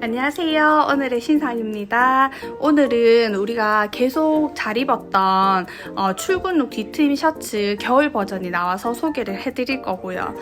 안녕하세요. 오늘의 신상입니다. 오늘은 우리가 계속 잘 입었던 어, 출근룩 뒤트임 셔츠 겨울 버전이 나와서 소개를 해드릴 거고요.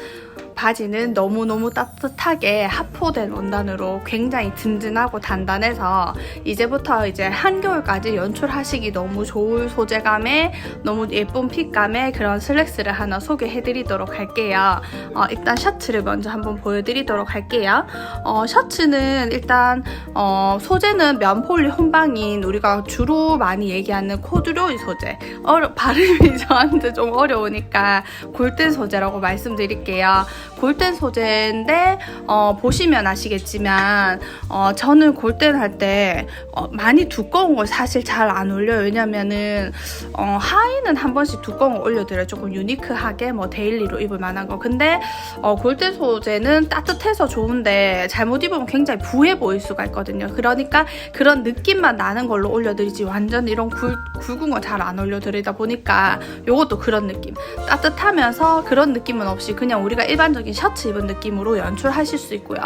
바지는 너무너무 따뜻하게 하포된 원단으로 굉장히 든든하고 단단해서 이제부터 이제 한겨울까지 연출하시기 너무 좋을 소재감에 너무 예쁜 핏감의 그런 슬랙스를 하나 소개해드리도록 할게요. 어, 일단 셔츠를 먼저 한번 보여드리도록 할게요. 어, 셔츠는 일단 어, 소재는 면폴리 혼방인 우리가 주로 많이 얘기하는 코듀로이 소재. 어려, 발음이 저한테 좀 어려우니까 골든 소재라고 말씀드릴게요. 골든 소재인데 어, 보시면 아시겠지만 어, 저는 골든 할때 어, 많이 두꺼운 걸 사실 잘 안 올려요. 왜냐면은 어, 하의는 한 번씩 두꺼운 거 올려드려요. 조금 유니크하게 뭐 데일리로 입을 만한 거. 근데 어, 골든 소재는 따뜻해서 좋은데 잘못 입으면 굉장히 부해 보일 수가 있거든요. 그러니까 그런 느낌만 나는 걸로 올려드리지 완전 이런 굵, 굵은 건 잘 안 올려드리다 보니까 요것도 그런 느낌. 따뜻하면서 그런 느낌은 없이 그냥 우리가 일반 적인 셔츠 입은 느낌으로 연출하실 수 있고요.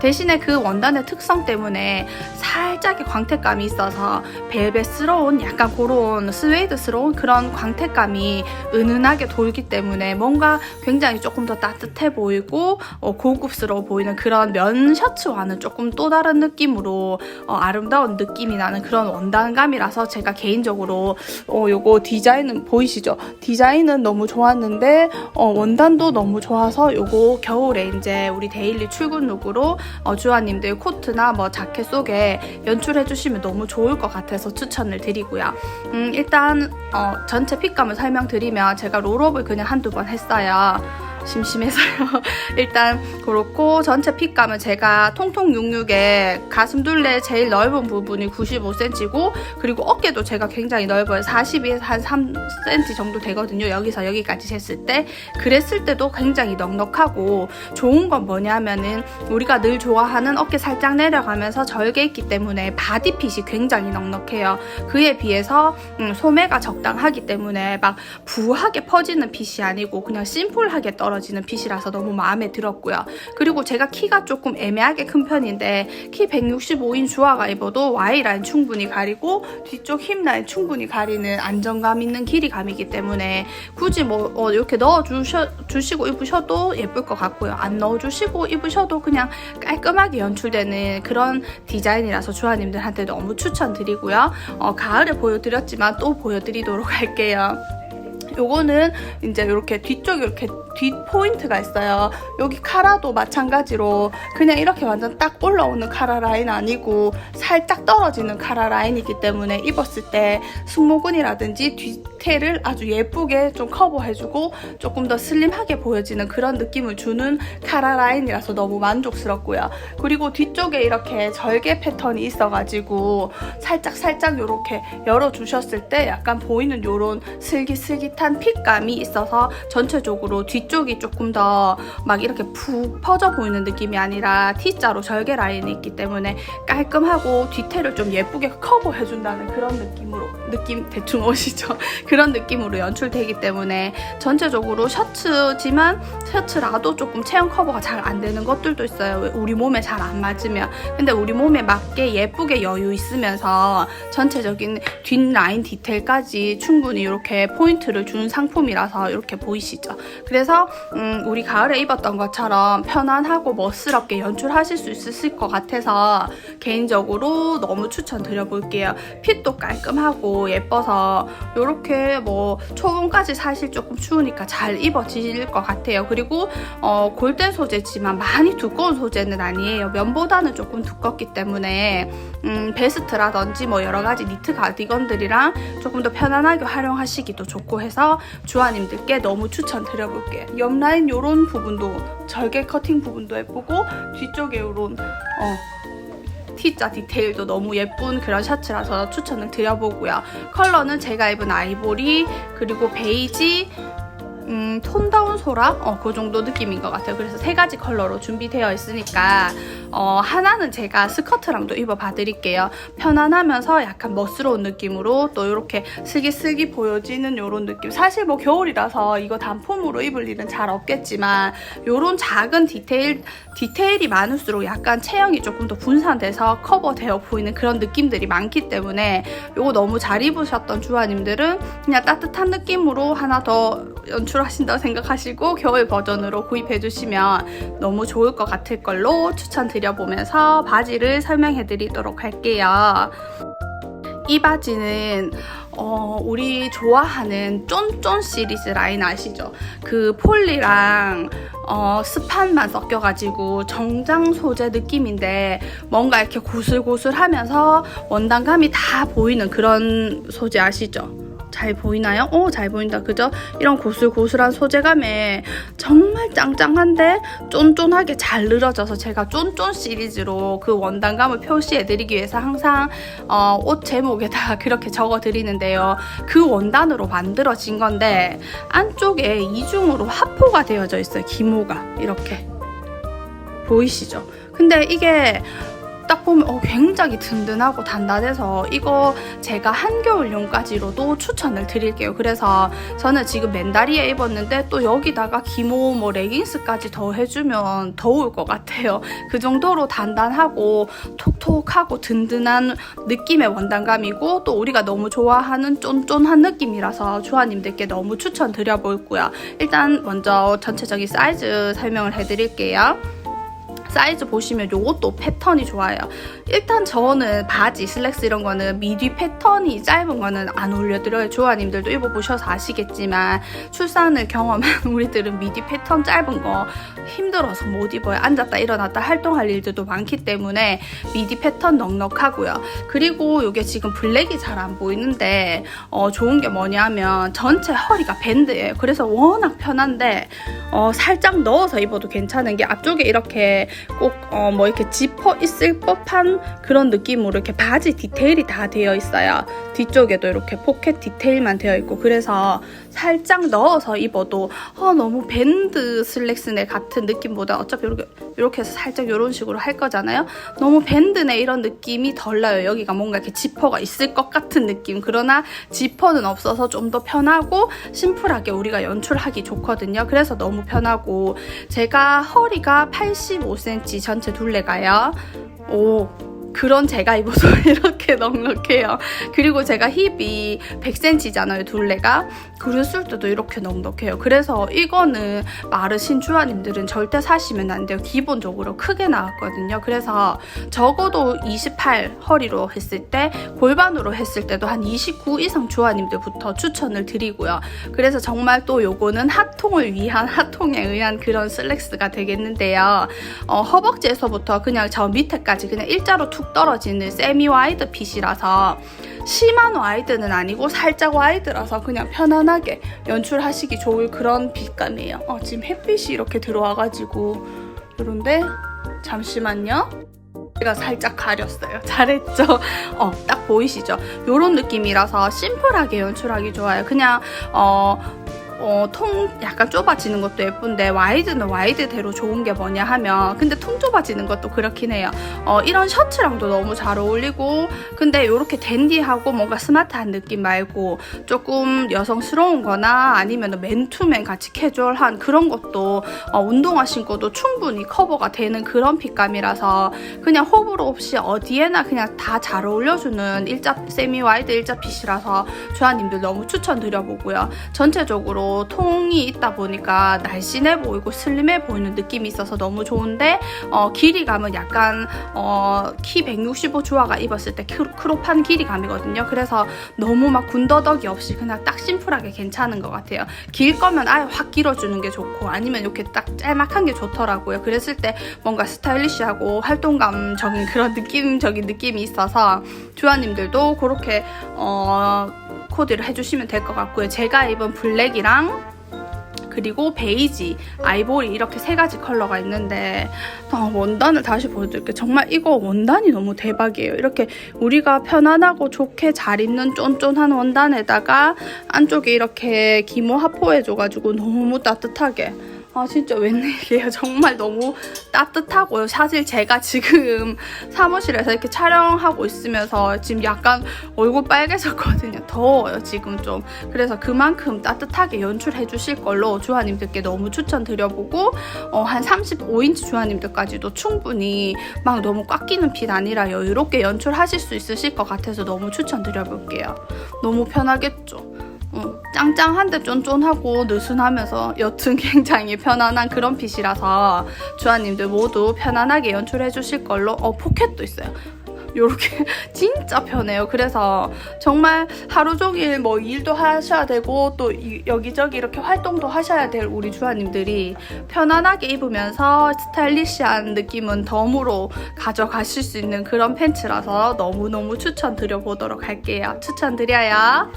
대신에 그 원단의 특성 때문에 살짝의 광택감이 있어서 벨벳스러운 약간 그런 스웨이드스러운 그런 광택감이 은은하게 돌기 때문에 뭔가 굉장히 조금 더 따뜻해 보이고 어, 고급스러워 보이는 그런 면 셔츠와는 조금 또 다른 느낌으로 어, 아름다운 느낌이 나는 그런 원단감이라서 제가 개인적으로 어, 요거 디자인은 보이시죠? 디자인은 너무 좋았는데 어, 원단도 너무 좋아서 요거 겨울에 이제 우리 데일리 출근 룩으로 어, 주아님들 코트나 뭐 자켓 속에 연출해 주시면 너무 좋을 것 같아서 추천을 드리고요. 음, 일단 어, 전체 핏감을 설명드리면 제가 롤업을 그냥 한두 번 했어요. 심심해서요. 일단 그렇고 전체 핏감은 제가 통통 66에 가슴 둘레 제일 넓은 부분이 95cm고 그리고 어깨도 제가 굉장히 넓어요. 42에서 한 3cm 정도 되거든요. 여기서 여기까지 쟀을 때 그랬을 때도 굉장히 넉넉하고 좋은 건 뭐냐면은 우리가 늘 좋아하는 어깨 살짝 내려가면서 절개 있기 때문에 바디핏이 굉장히 넉넉해요. 그에 비해서 음, 소매가 적당하기 때문에 막 부하게 퍼지는 핏이 아니고 그냥 심플하게 떨어 지는 핏이라서 너무 마음에 들었고요. 그리고 제가 키가 조금 애매하게 큰 편인데 키 165인 주아가 입어도 Y라인 충분히 가리고 뒤쪽 힙 라인 충분히 가리는 안정감 있는 길이감이기 때문에 굳이 뭐 어, 이렇게 넣어주시고 입으셔도 예쁠 것 같고요. 안 넣어주시고 입으셔도 그냥 깔끔하게 연출되는 그런 디자인이라서 주아님들한테 너무 추천드리고요. 어, 가을에 보여드렸지만 또 보여드리도록 할게요. 요거는 이제 이렇게 뒤쪽에 이렇게 뒷 포인트가 있어요. 여기 카라도 마찬가지로 그냥 이렇게 완전 딱 올라오는 카라 라인 아니고 살짝 떨어지는 카라 라인이기 때문에 입었을 때 승모근이라든지 뒤 태를 아주 예쁘게 좀 커버해주고 조금 더 슬림하게 보여지는 그런 느낌을 주는 카라 라인이라서 너무 만족스럽고요. 그리고 뒤쪽에 이렇게 절개 패턴이 있어가지고 살짝 살짝 이렇게 열어주셨을 때 약간 보이는 이런 슬깃슬깃한 핏감이 있어서 전체적으로 뒤쪽이 조금 더 막 이렇게 푹 퍼져 보이는 느낌이 아니라 T자로 절개 라인이 있기 때문에 깔끔하고 뒤태를 좀 예쁘게 커버해준다는 그런 느낌으로 느낌 대충 오시죠? 그런 느낌으로 연출되기 때문에 전체적으로 셔츠지만 셔츠라도 조금 체형 커버가 잘 안 되는 것들도 있어요. 우리 몸에 잘 안 맞으면 근데 우리 몸에 맞게 예쁘게 여유 있으면서 전체적인 뒷 라인 디테일까지 충분히 이렇게 포인트를 준 상품이라서 이렇게 보이시죠? 그래서 음, 우리 가을에 입었던 것처럼 편안하고 멋스럽게 연출하실 수 있을 것 같아서 개인적으로 너무 추천드려볼게요. 핏도 깔끔하고 예뻐서 이렇게 뭐 초봄까지 사실 조금 추우니까 잘 입어질 것 같아요. 그리고 어, 골덴 소재지만 많이 두꺼운 소재는 아니에요. 면보다는 조금 두껍기 때문에 음, 베스트라든지 뭐 여러 가지 니트 가디건들이랑 조금 더 편안하게 활용하시기도 좋고 해서 주아님들께 너무 추천드려볼게요. 옆 라인 요런 부분도 절개 커팅 부분도 예쁘고 뒤쪽에 요런 어, T자 디테일도 너무 예쁜 그런 셔츠라서 추천을 드려보고요. 컬러는 제가 입은 아이보리 그리고 베이지 음, 톤다운 소라? 어, 그 정도 느낌인 것 같아요. 그래서 세 가지 컬러로 준비되어 있으니까 어, 하나는 제가 스커트랑도 입어봐 드릴게요. 편안하면서 약간 멋스러운 느낌으로 또 이렇게 슬기슬기 보여지는 이런 느낌. 사실 뭐 겨울이라서 이거 단품으로 입을 일은 잘 없겠지만 이런 작은 디테일 디테일이 많을수록 약간 체형이 조금 더 분산돼서 커버되어 보이는 그런 느낌들이 많기 때문에 이거 너무 잘 입으셨던 주아님들은 그냥 따뜻한 느낌으로 하나 더 연출하신다고 생각하시고 겨울 버전으로 구입해 주시면 너무 좋을 것 같을 걸로 추천드려보면서 바지를 설명해 드리도록 할게요. 이 바지는 어, 우리 좋아하는 쫀쫀 시리즈 라인 아시죠? 그 폴리랑 어, 스판만 섞여가지고 정장 소재 느낌인데 뭔가 이렇게 고슬고슬하면서 원단감이 다 보이는 그런 소재 아시죠? 잘 보이나요? 오, 잘 보인다. 그죠? 이런 고슬고슬한 소재감에 정말 짱짱한데 쫀쫀하게 잘 늘어져서 제가 쫀쫀 시리즈로 그 원단감을 표시해드리기 위해서 항상 어, 옷 제목에다 그렇게 적어드리는데요. 그 원단으로 만들어진 건데 안쪽에 이중으로 화포가 되어져 있어요. 기모가 이렇게 보이시죠? 근데 이게 딱 보면 어, 굉장히 든든하고 단단해서 이거 제가 한겨울용까지로도 추천을 드릴게요. 그래서 저는 지금 맨다리에 입었는데 또 여기다가 기모 뭐 레깅스까지 더 해주면 더울 것 같아요. 그 정도로 단단하고 톡톡하고 든든한 느낌의 원단감이고 또 우리가 너무 좋아하는 쫀쫀한 느낌이라서 주아님들께 너무 추천드려볼고요. 일단 먼저 전체적인 사이즈 설명을 해드릴게요. 사이즈 보시면 요것도 패턴이 좋아요. 일단 저는 바지, 슬랙스 이런 거는 미디 패턴이 짧은 거는 안 올려드려요. 조아님들도 입어보셔서 아시겠지만 출산을 경험한 우리들은 미디 패턴 짧은 거 힘들어서 못 입어요. 앉았다 일어났다 활동할 일들도 많기 때문에 미디 패턴 넉넉하고요. 그리고 이게 지금 블랙이 잘 안 보이는데 어, 좋은 게 뭐냐면 전체 허리가 밴드예요. 그래서 워낙 편한데 어, 살짝 넣어서 입어도 괜찮은 게 앞쪽에 이렇게 꼭뭐 이렇게 지퍼 있을 법한 그런 느낌으로 이렇게 바지 디테일이 다 되어 있어요. 뒤쪽에도 이렇게 포켓 디테일만 되어 있고 그래서 살짝 넣어서 입어도 어, 너무 밴드 슬랙스네 같은 느낌보다 어차피 이렇게 이렇게 해서 살짝 이런 식으로 할 거잖아요. 너무 밴드네 이런 느낌이 덜 나요. 여기가 뭔가 이렇게 지퍼가 있을 것 같은 느낌. 그러나 지퍼는 없어서 좀 더 편하고 심플하게 우리가 연출하기 좋거든요. 그래서 너무 편하고 제가 허리가 85cm 전체 둘레가요. 오 그런 제가 입어서 이렇게 넉넉해요. 그리고 제가 힙이 100cm잖아요, 둘레가. 그랬을 때도 이렇게 넉넉해요. 그래서 이거는 마르신 주아님들은 절대 사시면 안 돼요. 기본적으로 크게 나왔거든요. 그래서 적어도 28 허리로 했을 때, 골반으로 했을 때도 한 29 이상 주아님들부터 추천을 드리고요. 그래서 정말 또 요거는 핫통을 위한 핫통에 의한 그런 슬랙스가 되겠는데요. 어, 허벅지에서부터 그냥 저 밑에까지 그냥 일자로 툭 떨어지는 세미 와이드 핏이라서 심한 와이드는 아니고 살짝 와이드라서 그냥 편안하게 연출하시기 좋을 그런 핏감이에요. 어, 지금 햇빛이 이렇게 들어와가지고 이런데 잠시만요. 제가 살짝 가렸어요. 잘했죠? 어, 딱 보이시죠? 이런 느낌이라서 심플하게 연출하기 좋아요. 그냥 어, 어, 통 약간 좁아지는 것도 예쁜데 와이드는 와이드대로 좋은 게 뭐냐 하면 근데 통 좁아지는 것도 그렇긴 해요. 어, 이런 셔츠랑도 너무 잘 어울리고 근데 이렇게 댄디하고 뭔가 스마트한 느낌 말고 조금 여성스러운 거나 아니면 맨투맨 같이 캐주얼한 그런 것도 어, 운동화 신고도 충분히 커버가 되는 그런 핏감이라서 그냥 호불호 없이 어디에나 그냥 다 잘 어울려주는 일자 세미 와이드 일자 핏이라서 조아님들 너무 추천드려보고요. 전체적으로 통이 있다 보니까 날씬해 보이고 슬림해 보이는 느낌이 있어서 너무 좋은데 어, 길이감은 약간 어, 키 165 주아가 입었을 때 크롭한 길이감이거든요. 그래서 너무 막 군더더기 없이 그냥 딱 심플하게 괜찮은 것 같아요. 길 거면 아예 확 길어주는 게 좋고 아니면 이렇게 딱 짤막한 게 좋더라고요. 그랬을 때 뭔가 스타일리시하고 활동감적인 그런 느낌적인 느낌이 있어서 주아님들도 그렇게 어, 코디를 해주시면 될 것 같고요. 제가 입은 블랙이랑 그리고 베이지, 아이보리 이렇게 세 가지 컬러가 있는데 어, 원단을 다시 보여드릴게요. 정말 이거 원단이 너무 대박이에요. 이렇게 우리가 편안하고 좋게 잘 입는 쫀쫀한 원단에다가 안쪽에 이렇게 기모 하포해줘가지고 너무 따뜻하게 아 진짜 웬일이에요. 정말 너무 따뜻하고요. 사실 제가 지금 사무실에서 이렇게 촬영하고 있으면서 지금 약간 얼굴 빨개졌거든요. 더워요 지금 좀. 그래서 그만큼 따뜻하게 연출해 주실 걸로 주하님들께 너무 추천드려보고 어, 한 35인치 주하님들까지도 충분히 막 너무 꽉 끼는 핏 아니라 여유롭게 연출하실 수 있으실 것 같아서 너무 추천드려볼게요. 너무 편하겠죠. 어, 짱짱한데 쫀쫀하고 느슨하면서 여튼 굉장히 편안한 그런 핏이라서 주아님들 모두 편안하게 연출해 주실 걸로 어 포켓도 있어요. 요렇게 진짜 편해요. 그래서 정말 하루 종일 뭐 일도 하셔야 되고 또 이- 여기저기 이렇게 활동도 하셔야 될 우리 주아님들이 편안하게 입으면서 스타일리시한 느낌은 덤으로 가져가실 수 있는 그런 팬츠라서 너무너무 추천드려 보도록 할게요. 추천드려요.